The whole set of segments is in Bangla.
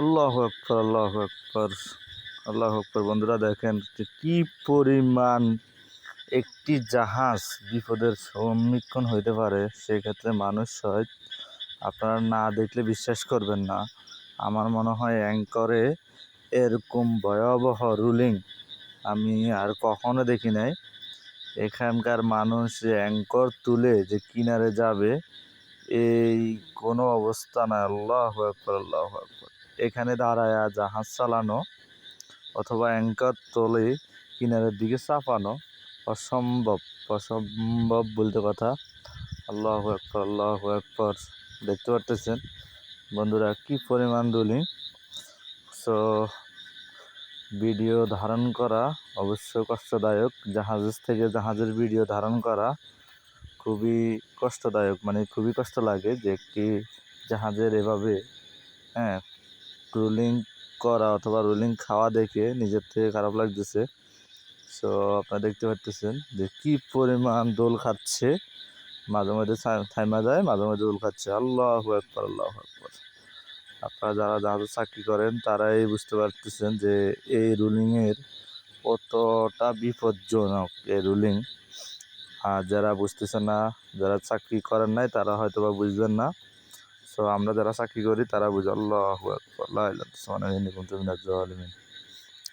আল্লাহ আকবর আল্লাহ আকবর আল্লাহ আকবর। বন্ধুরা দেখেন যে কি পরিমাণ একটি জাহাজ বিপদের সম্মুখীন হইতে পারে, সেক্ষেত্রে মানুষ হয় আপনারা না দেখলে বিশ্বাস করবেন না। আমার মনে হয় অ্যাঙ্করে এরকম ভয়াবহ রুলিং আমি আর কখনো দেখি নাই। এখানকার মানুষ যে অ্যাঙ্কর তুলে যে কিনারে যাবে, এই কোনো অবস্থা না আল্লাহ আকবর আল্লাহ আকবর। এখানে দাঁড়ায় জাহাজ চালানো অথবা অ্যাঙ্কর তোলে কিনারের দিকে চাপানো অসম্ভব অসম্ভব বলতে কথা। আল্লাহ আকবর আল্লাহ আকবর। দেখতে পারতেছেন? বন্ধুরা, কি পরিমাণ রুলিং সো ভিডিও ধারণ করা অবশ্য কষ্টদায়ক। জাহাজের থেকে জাহাজের ভিডিও ধারণ করা খুবই কষ্টদায়ক মানে খুবই কষ্ট লাগে যে একটি জাহাজের এভাবে হ্যাঁ রুলিং করা অথবা রুলিং খাওয়া দেখে নিজের থেকে খারাপ লাগতেছে। সো আপনারা দেখতে পাচ্ছেন যে কি পরিমাণ দোল খাচ্ছে। মাঝে মাঝে থাইমা যায়, মাঝে মাঝে দোল খাচ্ছে। আল্লাহ একবার আল্লাহ একবার আপনারা যারা জাহাজে চাকরি করেন, তারাই বুঝতে পারতেছেন যে এই রুলিংয়ের কতটা বিপজ্জনক এই রুলিং আর যারা বুঝতেছে না, যারা চাকরি করেন নাই, তারা হয়তো বা বুঝবেন না। সো আমরা যারা চাকরি করি, তারা বুঝি, আল্লাহ আকবর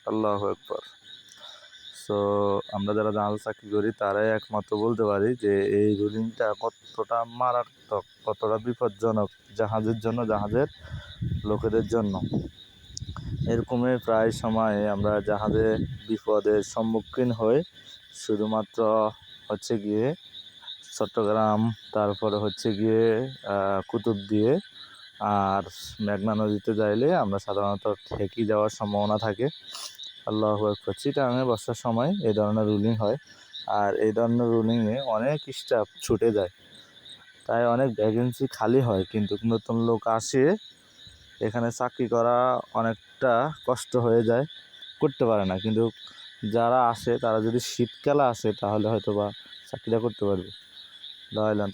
আল্লাহ আকবর। সো আমরা যারা জাহাজ চাকরি করি, তারাই একমাত্র বলতে পারি যে, এই রুলিংটা কতটা মারাত্মক, কতটা বিপজ্জনক জাহাজের জন্য, জাহাজের লোকেদের জন্য। এরকমই প্রায় সময় আমরা জাহাজে বিপদের সম্মুখীন হই। শুধুমাত্র হচ্ছে গিয়ে চট্টগ্রাম, তারপরে হচ্ছে গিয়ে কুতুব দিয়ে, আর মেঘনা নদীতে যাইলে আমরা সাধারণত ঠেকি যাওয়ার সম্ভাবনা থাকে। আল্লাহ একবার চিটাঙে বর্ষার সময় এই ধরনের রুলিং হয়, আর এই ধরনের রুলিংয়ে অনেক স্টাফ ছুটে যায়। তাই অনেক ভ্যাকেন্সি খালি হয়, কিন্তু নতুন লোক আসে, এখানে চাকরি করা অনেকটা কষ্ট হয়ে যায়, করতে পারে না। কিন্তু যারা আসে, তারা যদি শীতকালে আসে, তাহলে হয়তো বা চাকরিটা করতে পারবে।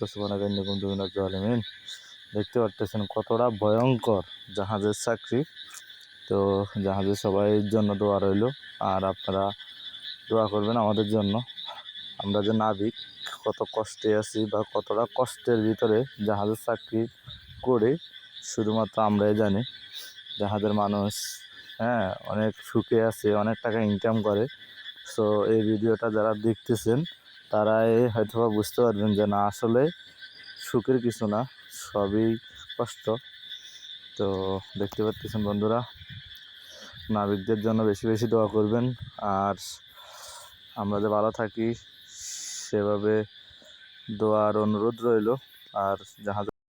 সুবান দেখতে পারতেছেন কতটা ভয়ঙ্কর জাহাজের চাকরি। তো জাহাজের সবাইয়ের জন্য দোয়া রইল। আর আপনারা দোয়া করবেন আমাদের জন্য। আমরা যে নাবিক, কত কষ্টে আছি বা কতটা কষ্টের ভিতরে জাহাজের চাকরি করে, শুধুমাত্র আমরাই জানি। জাহাজের মানুষ হ্যাঁ অনেক সুখে আছে, অনেক টাকা ইনকাম করে। সো এই ভিডিওটা যারা দেখতেছেন তারাই হয়তো বা বুঝতে পারবেন যে না, আসলে সুখের কিছু না, সবই কষ্ট। তো দেখতে পাচ্ছেন বন্ধুরা, নাবিকদের জন্য বেশি বেশি দোয়া করবেন। আর আমরা যে ভালো থাকি, সেভাবে দোয়ার অনুরোধ রইল। আর জাহাজ